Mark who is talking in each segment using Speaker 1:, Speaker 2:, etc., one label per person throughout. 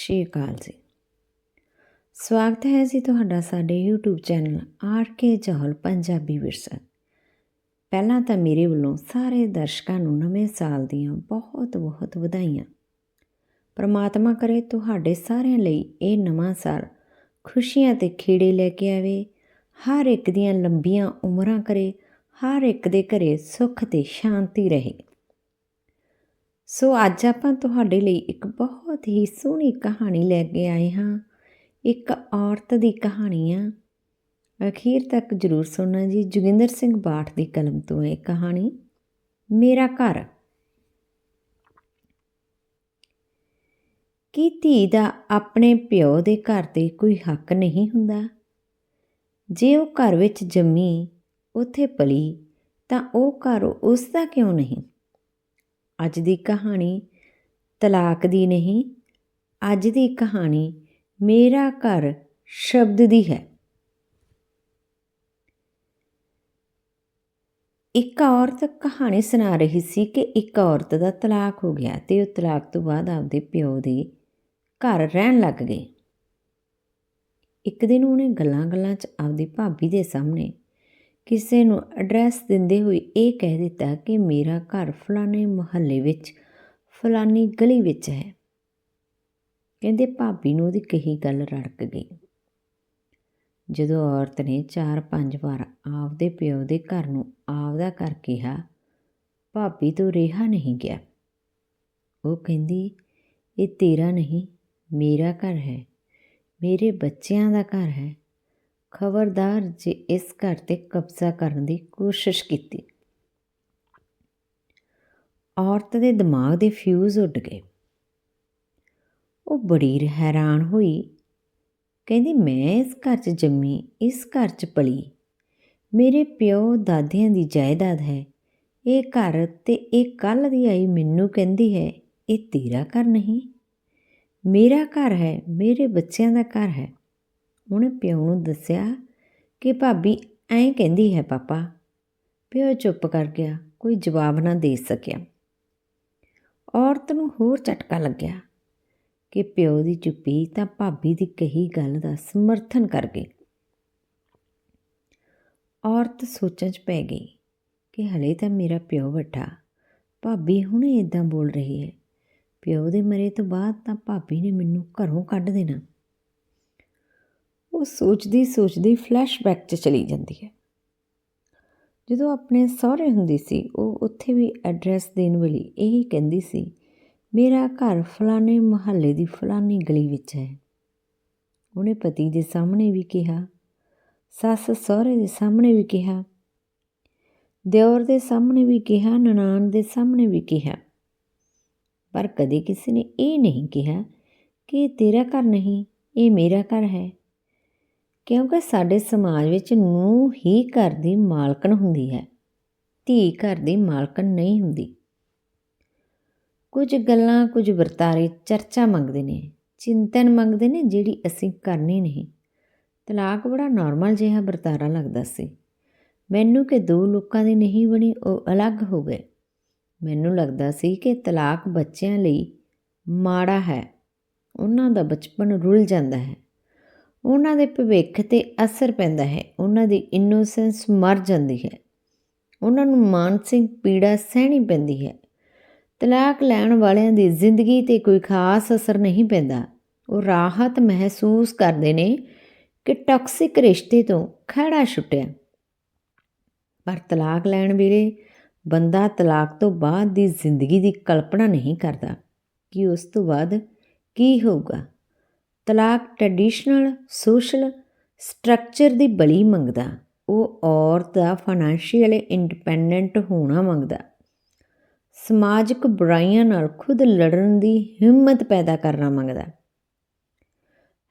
Speaker 1: ਸ਼੍ਰੀ ਅਕਾਲ ਜੀ। ਸਵਾਗਤ ਹੈ ਜੀ ਤੁਹਾਡਾ ਸਾਡੇ YouTube channel R K Chahal Punjabi Virsa. ਪਹਿਲਾਂ ਤਾਂ ਮੇਰੇ ਵੱਲੋਂ ਸਾਰੇ ਦਰਸ਼ਕਾਂ ਨੂੰ ਨਵੇਂ ਸਾਲ ਦੀਆਂ ਬਹੁਤ ਬਹੁਤ ਵਧਾਈਆਂ। ਪ੍ਰਮਾਤਮਾ ਕਰੇ ਤੁਹਾਡੇ ਸਾਰਿਆਂ ਲਈ ਇਹ ਨਵਾਂ ਸਾਲ ਖੁਸ਼ੀਆਂ ਤੇ ਖੇੜੇ ਲੈ ਕੇ ਆਵੇ, ਹਰ ਇੱਕ ਦੀਆਂ ਲੰਬੀਆਂ ਉਮਰਾਂ ਕਰੇ, ਹਰ ਇੱਕ ਦੇ ਘਰੇ ਸੁੱਖ ਤੇ ਸ਼ਾਂਤੀ ਰਹੇ। ਸੋ ਅੱਜ ਆਪਾਂ ਤੁਹਾਡੇ ਲਈ ਇੱਕ ਬਹੁਤ ਹੀ ਸੋਹਣੀ ਕਹਾਣੀ ਲੈ ਕੇ ਆਏ ਹਾਂ। ਇੱਕ ਔਰਤ ਦੀ ਕਹਾਣੀ ਆ। ਅਖੀਰ ਤੱਕ ਜਰੂਰ ਸੁਣਨਾ ਜੀ। ਜੋਗਿੰਦਰ ਸਿੰਘ ਬਾਠ ਦੀ ਕਲਮ ਤੋਂ ਇਹ ਕਹਾਣੀ। ਮੇਰਾ ਘਰ। ਕੀ ਧੀ ਦਾ ਆਪਣੇ ਪਿਓ ਦੇ ਘਰ ਤੇ ਕੋਈ ਹੱਕ ਨਹੀਂ ਹੁੰਦਾ? ਜੇ ਉਹ ਘਰ ਵਿੱਚ ਜੰਮੀ, ਉੱਥੇ ਪਲੀ, ਤਾਂ ਉਹ ਘਰ ਉਸ ਦਾ ਕਿਉਂ ਨਹੀਂ? ਅੱਜ ਦੀ ਕਹਾਣੀ ਤਲਾਕ ਦੀ ਨਹੀਂ, ਅੱਜ ਦੀ ਕਹਾਣੀ ਮੇਰਾ ਘਰ ਸ਼ਬਦ ਦੀ ਹੈ। ਇੱਕ ਔਰਤ ਕਹਾਣੀ ਸੁਣਾ ਰਹੀ ਸੀ ਕਿ ਇੱਕ ਔਰਤ ਦਾ ਤਲਾਕ ਹੋ ਗਿਆ ਤੇ ਉਹ ਤਲਾਕ ਤੋਂ ਬਾਅਦ ਆਪਦੇ ਪਿਓ ਦੇ ਘਰ ਰਹਿਣ ਲੱਗ ਗਈ। ਇੱਕ ਦਿਨ ਉਹਨੇ ਗੱਲਾਂ-ਗੱਲਾਂ 'ਚ ਆਪਦੀ ਭਾਬੀ ਦੇ ਸਾਹਮਣੇ ਕਿਸੇ ਨੂੰ ਐਡਰੈਸ ਦਿੰਦੇ ਹੋਏ ਇਹ ਕਹਿ ਦਿੱਤਾ ਕਿ ਮੇਰਾ ਘਰ ਫਲਾਣੇ ਮੁਹੱਲੇ ਵਿੱਚ ਫਲਾਨੀ ਗਲੀ ਵਿੱਚ ਹੈ। ਕਹਿੰਦੇ ਭਾਬੀ ਨੂੰ ਉਹਦੀ ਕਹੀ ਗੱਲ ਰੜਕ ਗਈ। ਜਦੋਂ ਔਰਤ ਨੇ 4-5 ਵਾਰ ਆਪਦੇ ਪਿਓ ਦੇ ਘਰ ਨੂੰ ਆਪਦਾ ਘਰ ਕਿਹਾ, ਭਾਬੀ ਤੋਂ ਰਿਹਾ ਨਹੀਂ ਗਿਆ। ਉਹ ਕਹਿੰਦੀ, ਇਹ ਤੇਰਾ ਨਹੀਂ, ਮੇਰਾ ਘਰ ਹੈ। ਮੇਰੇ ਬੱਚਿਆਂ ਦਾ ਘਰ ਹੈ। ਖਬਰਦਾਰ ਜੇ ਇਸ ਘਰ ਤੇ ਕਬਜ਼ਾ ਕਰਨ ਦੀ ਕੋਸ਼ਿਸ਼ ਕੀਤੀ। ਔਰਤ ਦੇ ਦਿਮਾਗ ਦੇ ਫਿਊਜ਼ ਉੱਡ ਗਏ। ਉਹ ਬੜੀ ਹੈਰਾਨ ਹੋਈ। ਕਹਿੰਦੀ, ਮੈਂ ਇਸ ਘਰ 'ਚ ਜੰਮੀ, ਇਸ ਘਰ 'ਚ ਪਲੀ। ਮੇਰੇ ਪਿਓ ਦਾਦਿਆਂ ਦੀ ਜਾਇਦਾਦ ਹੈ। ਇਹ ਘਰ ਤੇ ਇਹ ਕੱਲ ਦੀ ਆਈ ਮੈਨੂੰ ਕਹਿੰਦੀ ਹੈ, ਇਹ ਤੇਰਾ ਘਰ ਨਹੀਂ। ਮੇਰਾ ਘਰ ਹੈ, ਮੇਰੇ ਬੱਚਿਆਂ ਦਾ ਘਰ ਹੈ। ਉਹਨੇ ਪਿਓ ਨੂੰ ਦੱਸਿਆ ਕਿ ਭਾਬੀ ਐਂ ਕਹਿੰਦੀ ਹੈ, ਪਾਪਾ। ਪਿਓ ਚੁੱਪ ਕਰ ਗਿਆ, ਕੋਈ ਜਵਾਬ ਨਾ ਦੇ ਸਕਿਆ। ਔਰਤ ਨੂੰ ਹੋਰ ਝਟਕਾ ਲੱਗਿਆ ਕਿ ਪਿਓ ਦੀ ਚੁੱਪੀ ਤਾਂ ਭਾਬੀ ਦੀ ਕਹੀ ਗੱਲ ਦਾ ਸਮਰਥਨ ਕਰ ਗਈ। ਔਰਤ ਸੋਚਾਂ 'ਚ ਪੈ ਗਈ ਕਿ ਹਲੇ ਤਾਂ ਮੇਰਾ ਪਿਓ ਵੱਡਾ, ਭਾਬੀ ਹੁਣੇ ਇਦਾਂ ਬੋਲ ਰਹੀ ਹੈ। ਪਿਓ ਦੇ ਮਰੇ ਤੋਂ ਬਾਅਦ ਤਾਂ ਭਾਬੀ ਨੇ ਮੈਨੂੰ ਘਰੋਂ ਕੱਢ ਦੇਣਾ। ਉਹ ਸੋਚਦੀ ਸੋਚਦੀ ਫਲੈਸ਼ਬੈਕ 'ਚ ਚਲੀ ਜਾਂਦੀ ਹੈ। ਜਦੋਂ ਆਪਣੇ ਸਹੁਰੇ ਹੁੰਦੀ ਸੀ, ਉਹ ਉੱਥੇ ਵੀ ਐਡਰੈਸ ਦੇਣ ਵੇਲੇ ਇਹੀ ਕਹਿੰਦੀ ਸੀ, ਮੇਰਾ ਘਰ ਫਲਾਣੇ ਮੁਹੱਲੇ ਦੀ ਫਲਾਣੀ ਗਲੀ ਵਿੱਚ ਹੈ। ਉਹਨੇ ਪਤੀ ਦੇ ਸਾਹਮਣੇ ਵੀ ਕਿਹਾ, ਸੱਸ ਸਹੁਰੇ ਦੇ ਸਾਹਮਣੇ ਵੀ ਕਿਹਾ, ਦਿਓਰ ਦੇ ਸਾਹਮਣੇ ਵੀ ਕਿਹਾ, ਨਨਾਣ ਦੇ ਸਾਹਮਣੇ ਵੀ ਕਿਹਾ। ਪਰ ਕਦੇ ਕਿਸੇ ਨੇ ਇਹ ਨਹੀਂ ਕਿਹਾ ਕਿ ਇਹ ਤੇਰਾ ਘਰ ਨਹੀਂ, ਇਹ ਮੇਰਾ ਘਰ ਹੈ। ਕਿਉਂਕਿ ਸਾਡੇ ਸਮਾਜ ਵਿੱਚ ਨੂੰ ਹੀ ਘਰ ਦੀ ਮਾਲਕਣ ਹੁੰਦੀ ਹੈ, ਧੀ ਘਰ ਦੀ ਮਾਲਕਣ ਨਹੀਂ ਹੁੰਦੀ। ਕੁਝ ਗੱਲਾਂ, ਕੁਝ ਵਰਤਾਰੇ ਚਰਚਾ ਮੰਗਦੇ ਨੇ, ਚਿੰਤਨ ਮੰਗਦੇ ਨੇ ਜਿਹੜੀ ਅਸੀਂ ਕਰਨੀ ਨਹੀਂ। ਤਲਾਕ ਬੜਾ ਨਾਰਮਲ ਜਿਹਾ ਵਰਤਾਰਾ ਲੱਗਦਾ ਸੀ। ਮੈਨੂੰ ਕਿ ਦੋ ਲੋਕਾਂ ਦੀ ਨਹੀਂ ਬਣੀ, ਉਹ ਅਲੱਗ ਹੋ ਗਏ। ਮੈਨੂੰ ਲੱਗਦਾ ਸੀ ਕਿ ਤਲਾਕ ਬੱਚਿਆਂ ਲਈ ਮਾੜਾ ਹੈ। ਉਹਨਾਂ ਦਾ ਬਚਪਨ ਰੁੱਲ ਜਾਂਦਾ ਹੈ। ਉਹਨਾਂ ਦੇ ਭਵਿੱਖ ਤੇ ਅਸਰ ਪੈਂਦਾ ਹੈ। ਉਹਨਾਂ ਦੀ ਇਨੋਸੈਂਸ ਮਰ ਜਾਂਦੀ ਹੈ। ਉਹਨਾਂ ਨੂੰ ਮਾਨਸਿਕ ਪੀੜਾ ਸਹਿਣੀ ਪੈਂਦੀ ਹੈ। ਤਲਾਕ ਲੈਣ ਵਾਲਿਆਂ ਦੀ ਜ਼ਿੰਦਗੀ ਤੇ ਕੋਈ ਖਾਸ ਅਸਰ ਨਹੀਂ ਪੈਂਦਾ। ਉਹ ਰਾਹਤ ਮਹਿਸੂਸ ਕਰਦੇ ਨੇ ਕਿ ਟਾਕਸਿਕ ਰਿਸ਼ਤੇ ਤੋਂ ਖੜਾ ਛੁੱਟਿਆ। ਪਰ ਤਲਾਕ ਲੈਣ ਵੇਲੇ ਬੰਦਾ ਤਲਾਕ ਤੋਂ ਬਾਅਦ ਦੀ ਜ਼ਿੰਦਗੀ ਦੀ ਕਲਪਨਾ ਨਹੀਂ ਕਰਦਾ ਕਿ ਉਸ ਤੋਂ ਬਾਅਦ ਕੀ ਹੋਊਗਾ। ਤਲਾਕ ਟ੍ਰੈਡੀਸ਼ਨਲ ਸੋਸ਼ਲ ਸਟਰਕਚਰ ਦੀ ਬਲੀ ਮੰਗਦਾ। ਉਹ ਔਰਤ ਦਾ ਫਾਈਨੈਂਸ਼ੀਅਲੀ ਇੰਡੀਪੈਂਡੈਂਟ ਹੋਣਾ ਮੰਗਦਾ। ਸਮਾਜਿਕ ਬੁਰਾਈਆਂ ਨਾਲ ਖੁਦ ਲੜਨ ਦੀ ਹਿੰਮਤ ਪੈਦਾ ਕਰਨਾ ਮੰਗਦਾ।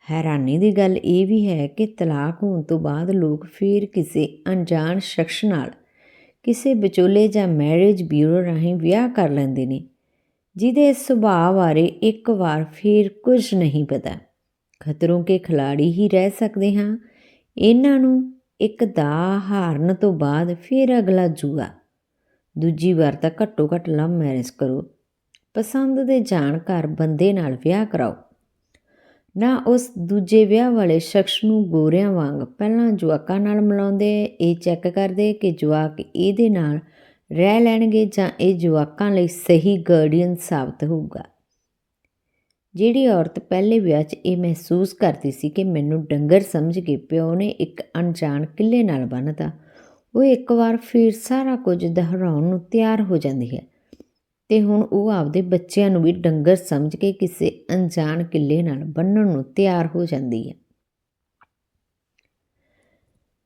Speaker 1: ਹੈਰਾਨੀ ਦੀ ਗੱਲ ਇਹ ਵੀ ਹੈ ਕਿ ਤਲਾਕ ਹੋਣ ਤੋਂ ਬਾਅਦ ਲੋਕ ਫਿਰ ਕਿਸੇ ਅਣਜਾਣ ਸ਼ਖਸ ਨਾਲ ਕਿਸੇ ਵਿਚੋਲੇ ਜਾਂ ਮੈਰਿਜ ਬਿਊਰੋ ਰਾਹੀਂ ਵਿਆਹ ਕਰ ਲੈਂਦੇ ਨੇ, ਜਿਹਦੇ ਸੁਭਾਅ ਬਾਰੇ ਇੱਕ ਵਾਰ ਫਿਰ ਕੁਝ ਨਹੀਂ ਪਤਾ। ਖਤਰੋਂ ਕੇ ਖਿਲਾੜੀ ਹੀ ਰਹਿ ਸਕਦੇ ਹਾਂ। ਇਹਨਾਂ ਨੂੰ ਇੱਕ ਦਾ ਹਾਰਨ ਤੋਂ ਬਾਅਦ ਫਿਰ ਅਗਲਾ ਜੂਆ। ਦੂਜੀ ਵਾਰ ਤਾਂ ਘੱਟੋ ਘੱਟ ਲਵ ਮੈਰਿਜ ਕਰੋ। ਪਸੰਦ ਦੇ ਜਾਣਕਾਰ ਬੰਦੇ ਨਾਲ ਵਿਆਹ ਕਰਾਓ। ਨਾ ਉਸ ਦੂਜੇ ਵਿਆਹ ਵਾਲੇ ਸ਼ਖਸ ਨੂੰ ਗੋਰਿਆਂ ਵਾਂਗ ਪਹਿਲਾਂ ਜਵਾਕਾਂ ਨਾਲ ਮਿਲਾਉਂਦੇ, ਇਹ ਚੈੱਕ ਕਰਦੇ ਕਿ ਜਵਾਕ ਇਹਦੇ ਨਾਲ ਰਹਿ ਲੈਣਗੇ ਜਾਂ ਇਹ ਜਵਾਕਾਂ ਲਈ ਸਹੀ ਗਾਰਡੀਅਨ ਸਾਬਤ ਹੋਊਗਾ। ਜਿਹੜੀ ਔਰਤ ਪਹਿਲੇ ਵਿਆਹ 'ਚ ਇਹ ਮਹਿਸੂਸ ਕਰਦੀ ਸੀ ਕਿ ਮੈਨੂੰ ਡੰਗਰ ਸਮਝ ਕੇ ਪਿਓ ਨੇ ਇੱਕ ਅਣਜਾਣ ਕਿੱਲੇ ਨਾਲ ਬੰਨ੍ਹਤਾ, ਉਹ ਇੱਕ ਵਾਰ ਫਿਰ ਸਾਰਾ ਕੁਝ ਦੁਹਰਾਉਣ ਨੂੰ ਤਿਆਰ ਹੋ ਜਾਂਦੀ ਹੈ। ਤੇ ਹੁਣ ਉਹ ਆਪਦੇ ਬੱਚਿਆਂ ਨੂੰ ਵੀ ਡੰਗਰ ਸਮਝ ਕੇ ਕਿਸੇ ਅਣਜਾਣ ਕਿੱਲੇ ਨਾਲ ਬੰਨਣ ਨੂੰ ਤਿਆਰ ਹੋ ਜਾਂਦੀ ਹੈ।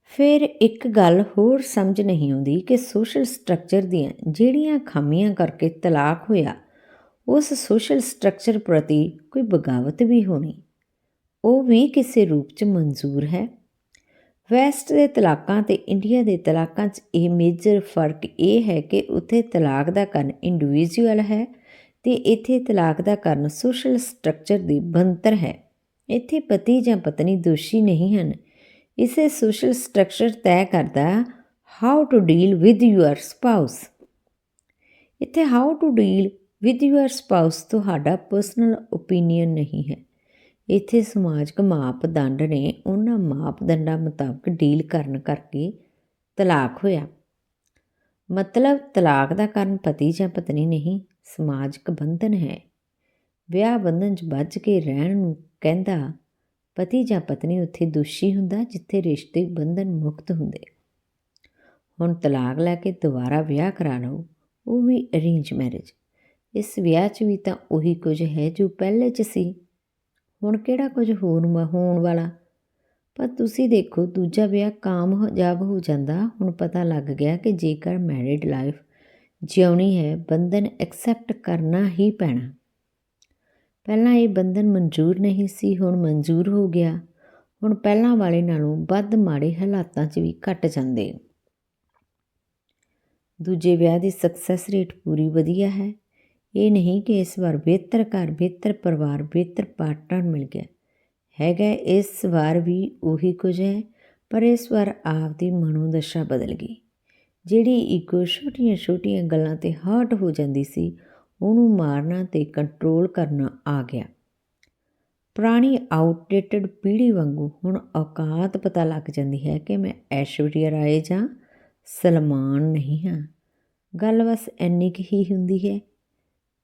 Speaker 1: ਫਿਰ ਇੱਕ ਗੱਲ ਹੋਰ ਸਮਝ ਨਹੀਂ ਆਉਂਦੀ ਕਿ ਸੋਸ਼ਲ ਸਟਰਕਚਰ ਦੀਆਂ ਜਿਹੜੀਆਂ ਖਾਮੀਆਂ ਕਰਕੇ ਤਲਾਕ ਹੋਇਆ ਉਸ ਸੋਸ਼ਲ ਸਟਰਕਚਰ ਪ੍ਰਤੀ ਕੋਈ ਬਗਾਵਤ ਵੀ ਹੋਣੀ। ਉਹ ਵੀ ਕਿਸੇ ਰੂਪ 'ਚ ਮਨਜ਼ੂਰ ਹੈ। ਵੈਸਟ ਦੇ ਤਲਾਕਾਂ ਤੇ ਇੰਡੀਆ ਦੇ ਤਲਾਕਾਂ 'ਚ ਇਹ ਮੇਜਰ ਫ਼ਰਕ ਇਹ ਹੈ ਕਿ ਉੱਥੇ ਤਲਾਕ ਦਾ ਕਾਰਨ ਇੰਡੀਵਿਜੂਅਲ ਹੈ ਤੇ ਇੱਥੇ ਤਲਾਕ ਦਾ ਕਾਰਨ ਸੋਸ਼ਲ ਸਟਰਕਚਰ ਦੀ ਬੰਤਰ ਹੈ। ਇੱਥੇ ਪਤੀ ਜਾਂ ਪਤਨੀ ਦੋਸ਼ੀ ਨਹੀਂ ਹਨ। ਇਸੇ ਸੋਸ਼ਲ ਸਟਰਕਚਰ ਤੈਅ ਕਰਦਾ how to deal with your spouse ਇੱਥੇ how to deal with your spouse ਤੁਹਾਡਾ ਪਰਸਨਲ ਓਪੀਨੀਅਨ ਨਹੀਂ ਹੈ। ਇੱਥੇ ਸਮਾਜਿਕ ਮਾਪਦੰਡ ਨੇ ਉਹਨਾਂ ਮਾਪਦੰਡਾਂ ਮੁਤਾਬਕ ਡੀਲ ਕਰਨ ਕਰਕੇ ਤਲਾਕ ਹੋਇਆ। ਮਤਲਬ ਤਲਾਕ ਦਾ ਕਾਰਨ ਪਤੀ ਜਾਂ ਪਤਨੀ ਨਹੀਂ, ਸਮਾਜਿਕ ਬੰਧਨ ਹੈ। ਵਿਆਹ ਬੰਧਨ 'ਚ ਬੱਝ ਕੇ ਰਹਿਣ ਨੂੰ ਕਹਿੰਦਾ, ਪਤੀ ਜਾਂ ਪਤਨੀ ਉੱਥੇ ਦੋਸ਼ੀ ਹੁੰਦਾ ਜਿੱਥੇ ਰਿਸ਼ਤੇ ਬੰਧਨ ਮੁਕਤ ਹੁੰਦੇ। ਹੁਣ ਤਲਾਕ ਲੈ ਕੇ ਦੁਬਾਰਾ ਵਿਆਹ ਕਰਾ ਲਓ ਉਹ ਵੀ ਅਰੇਂਜ ਮੈਰਿਜ ਇਸ ਵਿਆਹ 'ਚ ਵੀ ਤਾਂ ਉਹੀ ਕੁਝ ਹੈ ਜੋ ਪਹਿਲੇ 'ਚ ਸੀ। ਹੁਣ ਕਿਹੜਾ ਕੁਝ ਹੋਰ ਹੋਣ ਵਾਲਾ? ਪਰ ਤੁਸੀਂ ਦੇਖੋ, ਦੂਜਾ ਵਿਆਹ ਕਾਮਯਾਬ ਹੋ ਜਾਂਦਾ। ਹੁਣ ਪਤਾ ਲੱਗ ਗਿਆ ਕਿ ਜੇਕਰ ਮੈਰਿਡ ਲਾਈਫ ਜਿਉਣੀ ਹੈ, ਬੰਧਨ ਐਕਸੈਪਟ ਕਰਨਾ ਹੀ ਪੈਣਾ। ਪਹਿਲਾਂ ਇਹ ਬੰਧਨ ਮਨਜ਼ੂਰ ਨਹੀਂ ਸੀ, ਹੁਣ ਮਨਜ਼ੂਰ ਹੋ ਗਿਆ। ਹੁਣ ਪਹਿਲਾਂ ਵਾਲੇ ਨਾਲੋਂ ਵੱਧ ਮਾੜੇ ਹਾਲਾਤਾਂ 'ਚ ਵੀ ਘਟ ਜਾਂਦੇ। ਦੂਜੇ ਵਿਆਹ ਦੀ ਸਕਸੈਸ ਰੇਟ ਪੂਰੀ ਵਧੀਆ ਹੈ। ਇਹ ਨਹੀਂ ਕਿ ਇਸ ਵਾਰ ਬਿਹਤਰ ਘਰ, ਬਿਹਤਰ ਪਰਿਵਾਰ, ਬਿਹਤਰ ਪਾਰਟਨਰ ਮਿਲ ਗਿਆ। ਹੈਗਾ, ਇਸ ਵਾਰ ਵੀ ਉਹੀ ਕੁਝ ਹੈ, ਪਰ ਇਸ ਵਾਰ ਆਪ ਦੀ ਮਨੋਦਸ਼ਾ ਬਦਲ ਗਈ। ਜਿਹੜੀ ਈਗੋ ਛੋਟੀਆਂ ਛੋਟੀਆਂ ਗੱਲਾਂ ਤੇ ਹਰਟ ਹੋ ਜਾਂਦੀ ਸੀ, ਉਹਨੂੰ ਮਾਰਨਾ ਤੇ ਕੰਟਰੋਲ ਕਰਨਾ ਆ ਗਿਆ। ਪੁਰਾਣੀ ਆਊਟਡੇਟਡ ਪੀੜ੍ਹੀ ਵਾਂਗੂ ਹੁਣ ਔਕਾਤ ਪਤਾ ਲੱਗ ਜਾਂਦੀ ਹੈ ਕਿ ਮੈਂ ਐਸ਼ਵਰੀਆ ਰਾਏ ਜਾਂ ਸਲਮਾਨ ਨਹੀਂ ਹਾਂ। ਗੱਲ ਬਸ ਇੰਨੀ ਕੁ ਹੀ ਹੁੰਦੀ ਹੈ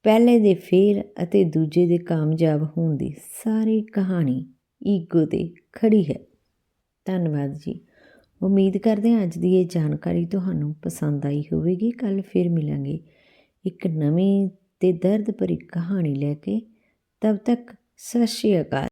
Speaker 1: ਪਹਿਲੇ ਦੇ ਫੇਲ ਅਤੇ ਦੂਜੇ ਦੇ ਕਾਮਯਾਬ ਹੋਣ ਦੀ ਸਾਰੀ ਕਹਾਣੀ ਈਗੋ ਤੇ ਖੜੀ ਹੈ। ਧੰਨਵਾਦ ਜੀ। ਉਮੀਦ ਕਰਦੇ ਹਾਂ ਅੱਜ ਦੀ ਇਹ ਜਾਣਕਾਰੀ ਤੁਹਾਨੂੰ ਪਸੰਦ ਆਈ ਹੋਵੇਗੀ। ਕੱਲ ਫਿਰ ਮਿਲਾਂਗੇ ਇੱਕ ਨਵੀਂ ਤੇ ਦਰਦ ਭਰੀ ਕਹਾਣੀ ਲੈ ਕੇ। ਤਬ ਤੱਕ ਸਤਿ ਸ਼੍ਰੀ ਅਕਾਲ।